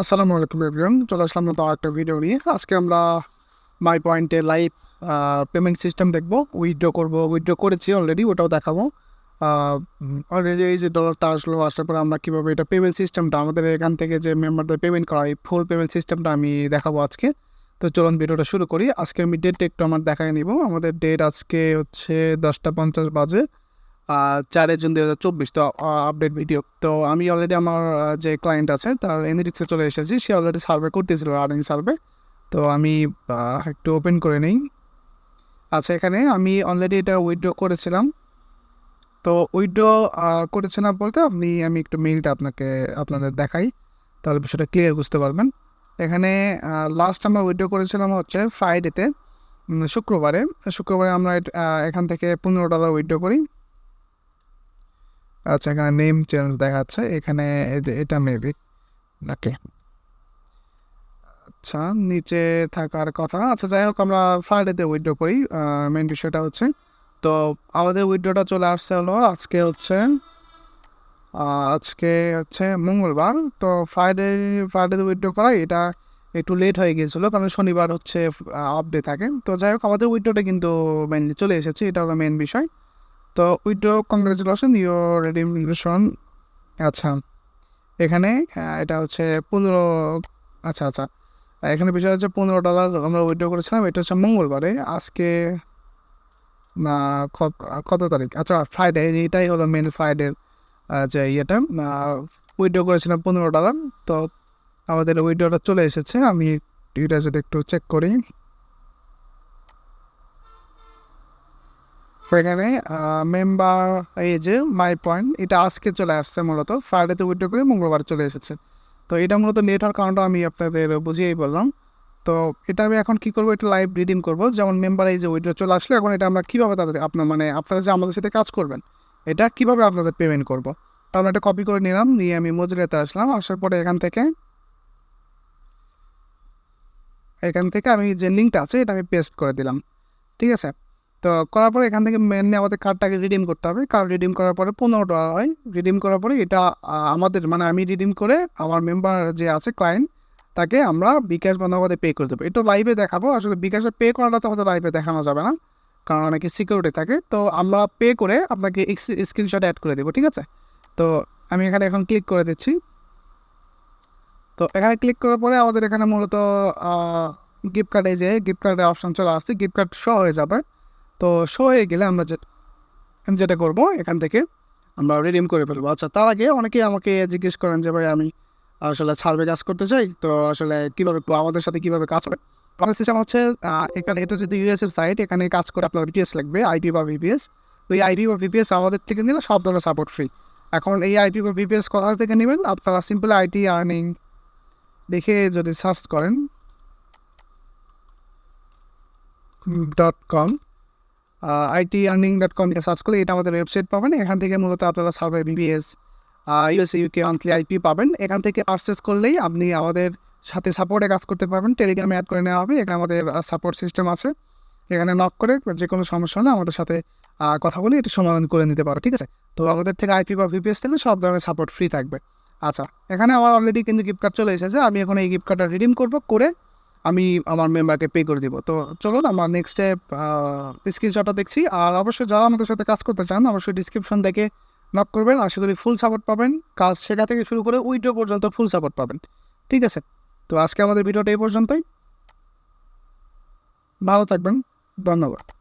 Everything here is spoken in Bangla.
আসসালামু আলাইকুম এভরিওয়ান চলে আসলাম নতুন একটা ভিডিও নিয়ে। আজকে আমরা মাই পয়েন্টে লাইভ পেমেন্ট সিস্টেম দেখব। উইথড্র করব। উইথড্র করেছি অলরেডি ওটাও দেখাবো। অলরেডি এই যে ডলারটা আসলো, আসার পরে আমরা কীভাবে এটা পেমেন্ট সিস্টেমটা আমাদের এখান থেকে যে মেম্বারদের পেমেন্ট করা হয় ফুল পেমেন্ট সিস্টেমটা আমি দেখাবো আজকে। তো চলুন ভিডিওটা শুরু করি। আজকে আমি ডেটটা একটু আমার দেখায় নিব। আমাদের ডেট আজকে হচ্ছে দশটা পঞ্চাশ বাজে। চারে জুন দু হাজার চব্বিশ। তো আপডেট ভিডিও তো, আমি অলরেডি আমার যে ক্লায়েন্ট আছে, তার এনরিক্সে চলে এসেছি। সে অলরেডি সার্ভে করতেছিল আর্নিং সার্ভে তো, আমি একটু ওপেন করে নিই। আচ্ছা এখানে আমি অলরেডি এটা উইথড্র করেছিলাম। তো উইথড্র করেছিলাম বলতে আপনি, আমি একটু মেইলটা আপনাকে, আপনাদের দেখাই। তাহলে বিষয়টা ক্লিয়ার বুঝতে পারবেন। এখানে লাস্ট আমরা উইথড্র করেছিলাম হচ্ছে ফ্রাইডেতে শুক্রবারে। শুক্রবারে আমরা এখান থেকে পনেরো ডলার উইথড্র করি। আচ্ছা এখানে নেম চেঞ্জ দেখাচ্ছে, এখানে এটা মেবি নাকি আচ্ছা নিচে থাকার কথা আচ্ছা যাই হোক, আমরা ফ্রাইডেতে উইথড্র করি মেন বিষয়টা হচ্ছে, তো আমাদের উইথড্রটা চলে আসছে হলো, আজকে হচ্ছে আজকে হচ্ছে মঙ্গলবার, তো ফ্রাইডে ফ্রাইডেতে উইথড্র করা এটা একটু লেট হয়ে গিয়েছিল, কারণ শনিবার হচ্ছে আপডে থাকে। তো যাই হোক, আমাদের উইথড্রটা কিন্তু মেনলি চলে এসেছে, এটা হলো মেন বিষয়। তো উইথড্র কংগ্রেচুলেশন ইউর রেডিমিশন আচ্ছা। এখানে এটা হচ্ছে পনেরো আচ্ছা আচ্ছা। এখানে বিষয় হচ্ছে পনেরো ডলার আমরা উইথড্র করেছিলাম, এটা হচ্ছে মঙ্গলবারে, আজকে, না, কত তারিখ? আচ্ছা ফ্রাইডে এটাই হলো মেন ফ্রাইডের যে ইয়েটা। উইথড্র করেছিলাম পনেরো ডলার তো আমাদের উইথড্রটা চলে এসেছে, আমি এটা যদি একটু চেক করি। সেখানে মেম্বার এই যে মাই পয়েন্ট এটা আজকে চলে আসছে মূলত। ফ্রাইডেতে উইথড্র করে মঙ্গলবার চলে এসেছে। তো এটা মূলত লেট হওয়ার কারণটা আমি আপনাদের বুঝিয়েই বললাম। তো এটা আমি এখন কি করব, একটু লাইভ রিডিম করব। যেমন মেম্বার এই যে উইথড্র চলে আসলে, এখন এটা আমরা কীভাবে তাদের, আপনার মানে আপনারা যে আমাদের সাথে কাজ করবেন, এটা কীভাবে আপনাদের পেমেন্ট করব? তাহলে এটা কপি করে নিলাম, নিয়ে আমি মজুরিতে আসলাম। আসার পরে এখান থেকে এখান থেকে আমি যে লিঙ্কটা আছে, এটা আমি পেস্ট করে দিলাম। ঠিক আছে? তো করার পরে এখান থেকে মেনলি আমাদের কার্ডটাকে রিডিম করতে হবে। কার্ড রিডিম করার পরে পনেরো ডলার হয়। রিডিম করার পরে এটা আমাদের মানে আমি রিডিম করে আমার মেম্বার যে আছে ক্লায়েন্ট তাকে আমরা বিকাশ বা নগদে পে করে দেবো। এটা লাইভে দেখাবো। আসলে বিকাশে পে করাটা তো আমাদের লাইভে দেখানো যাবে না। কারণ অনেকে সিকিউরিটি থাকে। তো আমরা পে করে আপনাকে স্ক্রিনশট অ্যাড করে দেবো, ঠিক আছে? তো আমি এখানে এখন ক্লিক করে দিচ্ছি। তো এখানে ক্লিক করার পরে আমাদের এখানে মূলত গিফট কার্ডে যে গিফট কার্ডের অপশন চলে আসছে। গিফট কার্ড শো হয়ে যাবে। তো শো হয়ে গেলে আমরা যে যেটা করব, এখান থেকে আমরা রিডিম করে ফেলব। আচ্ছা তার আগে অনেকেই আমাকে জিজ্ঞেস করেন যে, ভাই, আমি আসলে ছাড়বে কাজ করতে চাই, তো আসলে কীভাবে আমাদের সাথে কীভাবে কাজ হবে আমাদের সিস্টেম হচ্ছে এখানে এটা যদি ইউএস এর সাইট এখানে কাজ করে আপনার বিপিএস লাগবে আইপি বা ভিপিএস তো এই আইপি বা ভিপিএস আমাদের থেকে নিলে সব ধরনের সাপোর্ট ফ্রি এখন এই আইপি বা ভিপিএস কোথা থেকে নেবেন? আপনারা সিম্পল আইটি আর্নিং দেখে যদি সার্চ করেন dot com IT earning dot com search করলে এটা আমাদের ওয়েবসাইট পাবেন। এখান থেকে মূলত আপনারা survey BBS US UK monthly IP পাবেন। এখান থেকে পারচেস করলেই আপনি আমাদের সাথে সাপোর্টে কাজ করতে পারবেন। টেলিগ্রামে অ্যাড করে নেওয়া হবে। এখানে আমাদের সাপোর্ট সিস্টেম আছে। এখানে নক করে যে কোনো সমস্যা হলে আমাদের সাথে কথা বলে এটা সমাধান করে নিতে পারো, ঠিক আছে? তো আমাদের থেকে আইপি বা ভিপিএস থেকে সব ধরনের সাপোর্ট ফ্রি থাকবে। আচ্ছা এখানে আমার অলরেডি কিন্তু গিফট কার্ড চলে এসেছে। আমি এখন এই গিফট কার্ডটা রিডিম করব, করে আমি আমার মেম্বারকে পে করে দিব। তো চলুন আমার নেক্সট স্টেপ স্ক্রিনশটটা দেখছি। আর অবশ্যই যারা আমাদের সাথে কাজ করতে চান, অবশ্যই ডিসক্রিপশন দেখে নক করবেন। আশা করি ফুল সাপোর্ট পাবেন। কাজ সেটা থেকে শুরু করে উইডো পর্যন্ত ফুল সাপোর্ট পাবেন। ঠিক আছে? তো আজকে আমাদের ভিডিওটা এই পর্যন্তই। ভালো থাকবেন। ধন্যবাদ।